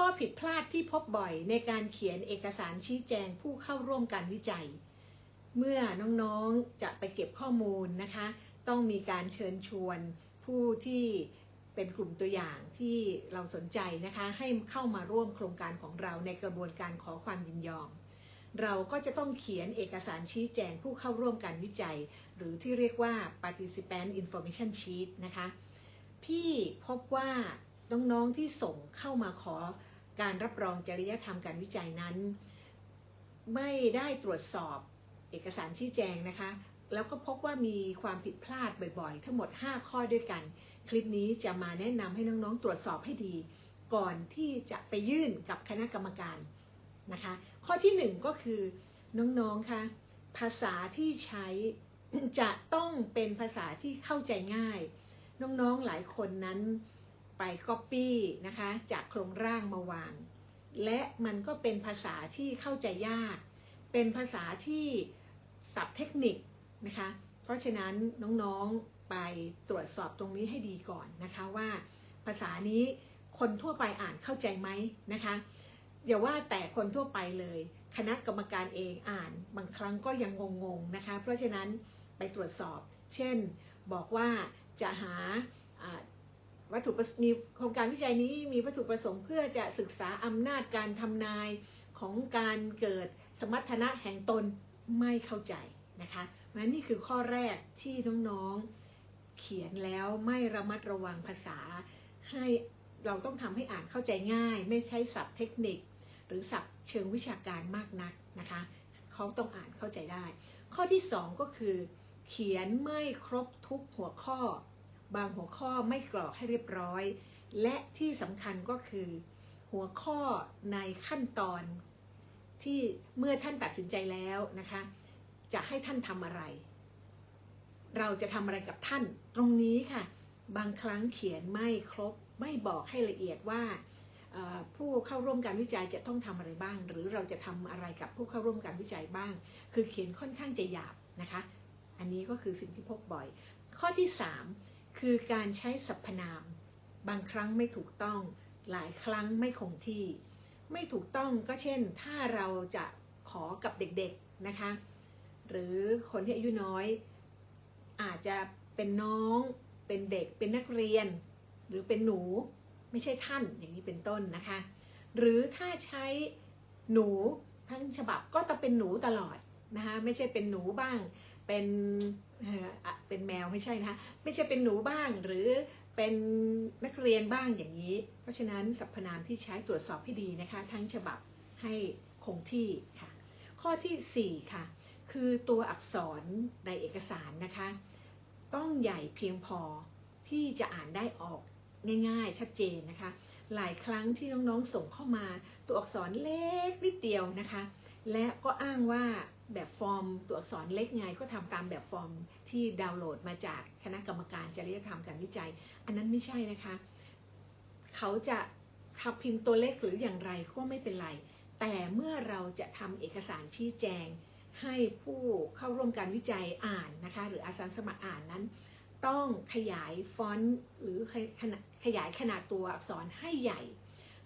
ข้อผิดพลาดที่พบบ่อยในการเขียนเอกสารชี้แจงผู้เข้าร่วมการวิจัย เมื่อน้องๆจะไปเก็บข้อมูลนะคะ ต้องมีการเชิญชวนผู้ที่เป็นกลุ่มตัวอย่างที่เราสนใจนะคะ ให้เข้ามาร่วมโครงการของเราในกระบวนการขอความยินยอม เราก็จะต้องเขียนเอกสารชี้แจงผู้เข้าร่วมการวิจัย หรือที่เรียกว่า participant information sheet นะคะ พี่พบว่า น้องๆที่ส่งเข้ามาขอการรับรองจริยธรรมการวิจัยนั้น ไม่ได้ตรวจสอบเอกสารชี้แจงนะคะ แล้วก็พบว่ามีความผิดพลาดบ่อยๆ ทั้งหมด 5 ข้อด้วยกัน คลิปนี้จะมาแนะนำให้น้องๆ ตรวจสอบให้ดี ก่อนที่จะไปยื่นกับคณะกรรมการนะคะ ข้อที่ 1 ก็คือน้องๆคะภาษาที่ใช้จะต้องเป็นภาษาที่เข้าใจง่าย น้องๆหลายคนนั้น ไป Copy นะคะจากโครงร่างมาวาง และมันก็เป็นภาษาที่เข้าใจยาก เป็นภาษาที่ศัพท์เทคนิคนะคะ เพราะฉะนั้นน้องๆไปตรวจสอบตรงนี้ให้ดีก่อนนะคะว่าภาษานี้คนทั่วไปอ่านเข้าใจไหมนะคะอย่าว่าแต่คนทั่วไปเลย คณะกรรมการเองอ่านบางครั้งก็ยังงงๆนะคะ เพราะฉะนั้นไปตรวจสอบ เช่น บอกว่าจะหา วัตถุมีโครงการวิจัยนี้มีวัตถุประสงค์เพื่อจะศึกษาอำนาจการทำนายของการเกิดสมรรถนะแห่งตนไม่เข้าใจนะคะเพราะนี่คือข้อแรกที่น้องๆเขียนแล้วไม่ระมัดระวังภาษา ให้เราต้องทำให้อ่านเข้าใจง่าย ไม่ใช้ศัพท์เทคนิค หรือศัพท์เชิงวิชาการมากนักนะคะเขาต้องอ่านเข้าใจได้ ข้อที่ 2 ก็คือ เขียนไม่ครบทุกหัวข้อ บางหัวข้อไม่กรอกให้เรียบร้อย และที่สำคัญก็คือ หัวข้อในขั้นตอน ที่เมื่อท่านตัดสินใจแล้วนะคะ จะให้ท่านทำอะไร เราจะทำอะไรกับท่าน ตรงนี้ค่ะ บางครั้งเขียนไม่ครบไม่บอกให้ละเอียดว่าผู้เข้าร่วมการวิจัยจะต้องทำอะไรบ้าง หรือเราจะทำอะไรกับผู้เข้าร่วมการวิจัยบ้าง คือเขียนค่อนข้างจะหยาบนะคะ อันนี้ก็คือสิ่งที่พบบ่อย ข้อที่ 3 คือการใช้สรรพนาม บางครั้งไม่ถูกต้อง หลายครั้งไม่คงที่ ไม่ถูกต้องก็เช่น ถ้าเราจะขอกับเด็กๆนะคะ หรือคนที่อายุน้อย อาจจะเป็นน้อง เป็นเด็ก เป็นนักเรียน หรือเป็นหนู ไม่ใช่ท่านอย่างนี้เป็นต้นนะคะ หรือถ้าใช้หนูทั้งฉบับก็จะเป็นหนูตลอดนะคะ ไม่ใช่เป็นหนูบ้าง เป็นเป็นแมวไม่ใช่นะคะไม่ใช่เป็นหนูบ้างหรือเป็นนักเรียนบ้างอย่างนี้ เพราะฉะนั้นสรรพนามที่ใช้ตรวจสอบให้ดีนะคะ ทั้งฉบับให้คงที่ค่ะ ข้อที่ 4 ค่ะ คือตัวอักษรในเอกสารนะคะ ต้องใหญ่เพียงพอที่จะอ่านได้ออกง่ายๆ ชัดเจนนะคะ หลายครั้งที่น้องๆส่งเข้ามา ตัวอักษรเล็กนิดเดียวนะคะ และก็อ้างว่า แบบฟอร์มตัวอักษรเล็กไงก็ทำตามแบบฟอร์มที่ดาวน์โหลดมาจากคณะกรรมการจริยธรรมการวิจัย อันนั้นไม่ใช่นะคะ เขาจะทับพิมพ์ตัวเล็กหรืออย่างไรก็ไม่เป็นไร แต่เมื่อเราจะทำเอกสารชี้แจง ให้ผู้เข้าร่วมการวิจัยอ่านนะคะ หรืออาสาสมัครอ่านนั้น ต้องขยายฟอนต์หรือขยายขนาดตัวอักษรให้ใหญ่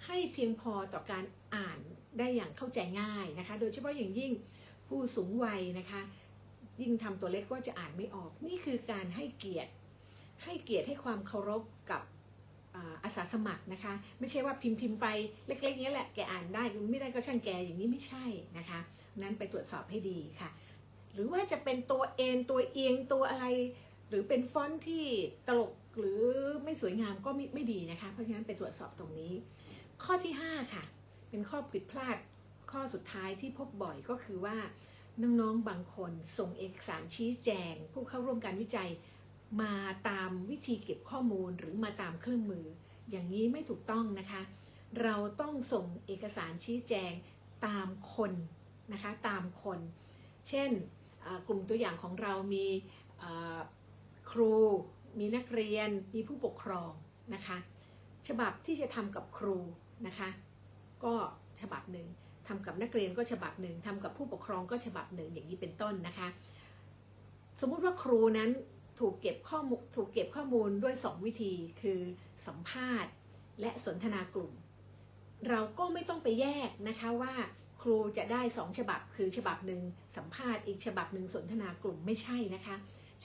ให้เพียงพอต่อการอ่านได้อย่างเข้าใจง่ายนะคะ โดยเฉพาะอย่างยิ่ง ผู้สูงวัยนะคะ ยิ่งทำตัวเล็กก็จะอ่านไม่ออก นี่คือการให้เกียรติ ให้เกียรติให้ความเคารพกับอาสาสมัครนะคะ ไม่ใช่ว่าพิมพ์พิมพ์ไปเล็กๆนี้แหละแกอ่านได้ไม่ได้ก็ช่างแกอย่างนี้ไม่ใช่นะคะนั้นไปตรวจสอบให้ดีค่ะ หรือว่าจะเป็นตัวเอ็นตัวเอียงตัวอะไร หรือเป็นฟอนต์ที่ตลกหรือไม่สวยงามก็ไม่ไม่ดีนะคะ เพราะฉะนั้นไปตรวจสอบตรงนี้ ข้อที่ 5 ค่ะ เป็นข้อผิดพลาด ข้อสุดท้ายที่พบบ่อยก็คือว่าน้องๆบางคนส่งเอกสารชี้แจง ผู้เข้าร่วมการวิจัย มาตามวิธีเก็บข้อมูลหรือมาตามเครื่องมือ อย่างนี้ไม่ถูกต้องนะคะ เราต้องส่งเอกสารชี้แจงตามคนนะคะตามคน เช่นกลุ่มตัวอย่างของเรามีครู มีนักเรียน มีผู้ปกครองนะคะ ฉบับที่จะทำกับครูนะคะ ก็ฉบับหนึ่ง ทำกับนักเรียนก็ฉบับหนึ่งทำกับผู้ปกครองก็ฉบับหนึ่งอย่างนี้เป็นต้นนะคะ สมมุติว่าครูนั้นถูกเก็บข้อมูลถูกเก็บข้อมูลด้วย 2 วิธีคือสัมภาษณ์ และสนทนากลุ่ม เราก็ไม่ต้องไปแยกนะคะว่าครูจะได้สองฉบับ คือฉบับหนึ่งสัมภาษณ์อีกฉบับหนึ่งสนทนากลุ่มไม่ใช่นะคะ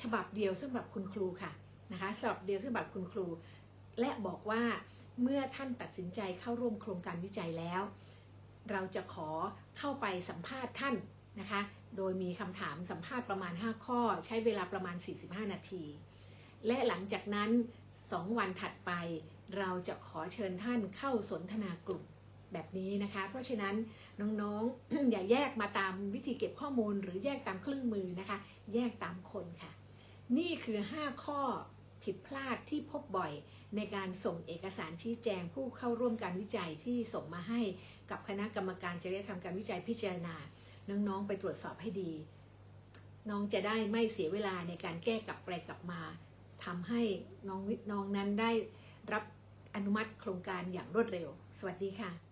ฉบับเดียวสำหรับคุณครูค่ะนะคะฉบับเดียวสำหรับคุณครู และบอกว่าเมื่อท่านตัดสินใจเข้าร่วมโครงการวิจัยแล้ว เราจะขอเข้าไปสัมภาษณ์ท่านนะคะ โดยมีคำถามสัมภาษณ์ประมาณ 5 ข้อ ใช้เวลาประมาณ 45 นาที และหลังจากนั้น 2 วันถัดไป เราจะขอเชิญท่านเข้าสนทนากลุ่มแบบนี้นะคะ เพราะฉะนั้นน้องๆ อย่าแยกมาตามวิธีเก็บข้อมูล หรือแยกตามเครื่องมือนะคะ แยกตามคนค่ะ นี่คือ 5 ข้อ ผิดพลาดที่พบบ่อยในการส่งเอกสารชี้แจงผู้เข้าร่วมการวิจัยที่ส่งมาให้กับคณะกรรมการจริยธรรมการวิจัยพิจารณา น้องๆ ไปตรวจสอบให้ดี น้องจะได้ไม่เสียเวลาในการแก้กลับไปกลับมาทำให้น้องน้องนั้นได้รับอนุมัติโครงการอย่างรวดเร็ว สวัสดีค่ะ